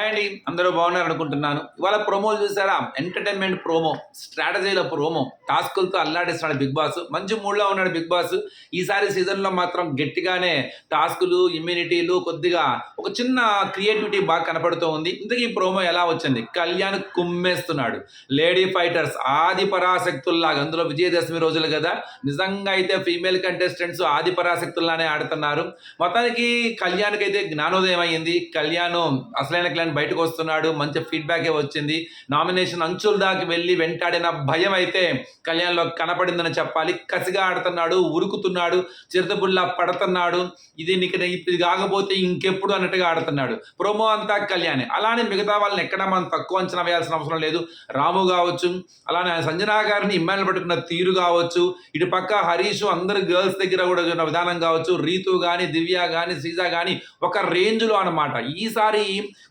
And అండి. అందరూ బాగున్నారు అనుకుంటున్నాను. ఇవాళ ప్రోమోలు చూసారా? ఎంటర్టైన్మెంట్ ప్రోమో స్ట్రాటజీల ప్రోమో టాస్కులతో అల్లాడిస్తున్నాడు బిగ్ బాస్. మంచి మూడ్లో ఉన్నాడు బిగ్ బాస్. ఈసారి సీజన్లో మాత్రం గట్టిగానే టాస్కులు ఇమ్యూనిటీలు కొద్దిగా ఒక చిన్న క్రియేటివిటీ బాగా కనపడుతూ ఉంది. ఇంతకీ ఈ ప్రోమో ఎలా వచ్చింది? కళ్యాణ్ కుమ్మేస్తున్నాడు. లేడీ ఫైటర్స్ ఆది పరాశక్తుల్లాగా. అందులో విజయదశమి రోజులు కదా? నిజంగా అయితే ఫీమేల్ కంటెస్టెంట్స్ ఆది పరాశక్తుల్లానే ఆడుతున్నారు. మొత్తానికి కళ్యాణ్కి అయితే జ్ఞానోదయం అయ్యింది. కళ్యాణ్ అసలైన క్లైన్ బయటకు వస్తున్నాడు మంచి ఫీడ్బ్యాకే వచ్చింది. నామినేషన్ అంచుల దాకా వెళ్ళి వెంటాడిన భయం అయితే కళ్యాణ్లో కనపడిందని చెప్పాలి. కసిగా ఆడుతున్నాడు ఉరుకుతున్నాడు చిరుతబుల్లా పడుతున్నాడు. ఇది నీకు ఇది కాకపోతే ఇంకెప్పుడు అన్నట్టుగా ఆడుతున్నాడు. ప్రోమో అంతా కళ్యాణ్. అలానే మిగతా వాళ్ళని ఎక్కడ మనం తక్కువ అంచనా వేయాల్సిన అవసరం లేదు. రాము కావచ్చు అలానే సంజనా గారిని ఇమ్మాయిలు పట్టుకున్న తీరు కావచ్చు. ఇటు పక్క హరీష్ అందరు గర్ల్స్ దగ్గర కూడా ఉన్న విధానం కావచ్చు. రీతు కానీ దివ్య కానీ శ్రీజ కానీ ఒక రేంజ్లో అనమాట ఈసారి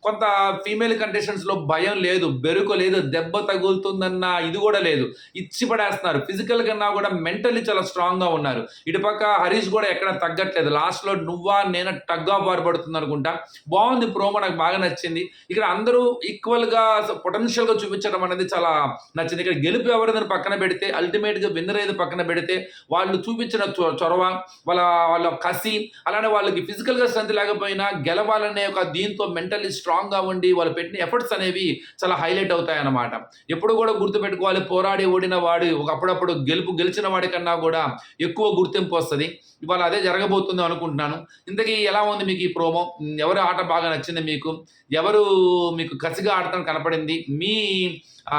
కొంత ఫీమేల్ కంటెస్టెంట్స్లో భయం లేదు బెరుకు లేదు దెబ్బ తగులుతుందన్న ఇది కూడా లేదు. ఇచ్చి పడేస్తున్నారు ఫిజికల్ కన్నా కూడా మెంటల్లీ చాలా స్ట్రాంగ్గా ఉన్నారు. ఇటు పక్క హరీష్ కూడా ఎక్కడ తగ్గట్లేదు. లాస్ట్లో నువ్వా నేను టగ్గా పారుపడుతుంది అనుకుంటా. బాగుంది ప్రోమో నాకు బాగా నచ్చింది. ఇక్కడ అందరూ ఈక్వల్గా పొటెన్షియల్గా చూపించడం అనేది చాలా నచ్చింది. ఇక్కడ గెలుపు ఎవరిదని పక్కన పెడితే అల్టిమేట్గా విన్నర్ ఏది పక్కన పెడితే వాళ్ళు చూపించిన చొ- చొరవ వాళ్ళ వాళ్ళ కసి అలానే వాళ్ళకి ఫిజికల్గా స్ట్రెంత్ లేకపోయినా గెలవాలనే ఒక దీంతో మెంటలీ స్ట్రాంగ్ స్ట్రాంగ్గా ఉండి వాళ్ళు పెట్టిన ఎఫర్ట్స్ అనేవి చాలా హైలైట్ అవుతాయి అన్నమాట ఎప్పుడు కూడా గుర్తుపెట్టుకోవాలి పోరాడి ఓడిన వాడు ఒకప్పుడప్పుడు గెలుపు గెలిచిన వాడికన్నా కూడా ఎక్కువ గుర్తింపు వస్తుంది. ఇవాళ అదే జరగబోతుందో అనుకుంటున్నాను. ఇంతకీ ఎలా ఉంది మీకు ఈ ప్రోమో? ఎవరి ఆట బాగా నచ్చింది మీకు? ఎవరు మీకు కసిగా ఆడటం కనపడింది? మీ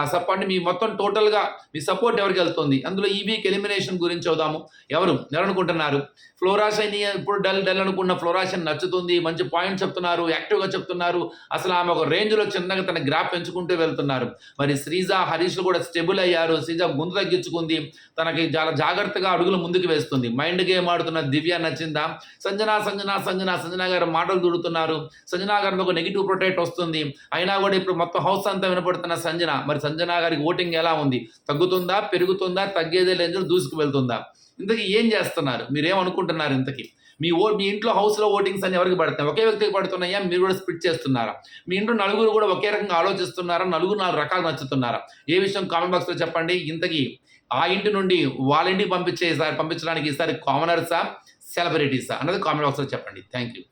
సపోర్ట్ మీ మొత్తం టోటల్గా మీ సపోర్ట్ ఎవరికి వెళ్తుంది? అందులో ఈ వీక్ ఎలిమినేషన్ గురించి చూద్దాము ఎవరు? ఎవరు ఫ్లోరాషన్ ఇప్పుడు డల్ డల్ అనుకున్న ఫ్లోరాషన్ నచ్చుతుంది మంచి పాయింట్ చెప్తున్నారు యాక్టివ్గా చెప్తున్నారు. అసలు ఆమె ఒక రేంజ్లో చిన్నగా తన గ్రాఫ్ పెంచుకుంటూ వెళ్తున్నారు. మరి శ్రీజ హరీష్ కూడా స్టెబుల్ అయ్యారు. శ్రీజ ముందు తగ్గించుకుంది. తనకి చాలా జాగ్రత్తగా అడుగులు ముందుకు వేస్తుంది. మైండ్ గేమ్ ఆడుతున్న దివ్య నచ్చిందా? సంజన సంజన సంజన సంజన గారు మాటలు దూడుతున్నారు. సంజన గారిని ఒక నెగిటివ్ ప్రొటెక్ట్ వస్తుంది. అయినా కూడా ఇప్పుడు మొత్తం హౌస్ అంతా వినపడుతున్న సంజన. మరి సంజనా గారికి ఓటింగ్ ఎలా ఉంది? తగ్గుతుందా? పెరుగుతుందా? తగ్గేదే లేదని దూసుకు వెళ్తుందా? ఇంతకీ ఏం చేస్తున్నారు? మీరేమనుకుంటున్నారు ఇంతకీ? మీ ఓ మీ ఇంట్లో హౌస్లో ఓటింగ్స్ అని ఎవరికి పడుతున్నాయి ఒకే వ్యక్తికి పడుతున్నాయా? మీరు కూడా స్ప్లిట్ చేస్తున్నారా? మీ ఇంట్లో నలుగురు కూడా ఒకే రకంగా ఆలోచిస్తున్నారా? నలుగురు నాలుగు రకాలు నచ్చుతున్నారా? ఏ విషయం కామెంట్ బాక్స్లో చెప్పండి. ఇంతకీ ఆ ఇంటి నుండి వాళ్ళ ఇంటికి పంపించే పంపించడానికి ఈసారి కామనర్సా? సెలబ్రిటీసా? అన్నది కామెంట్ బాక్స్లో చెప్పండి. Thank you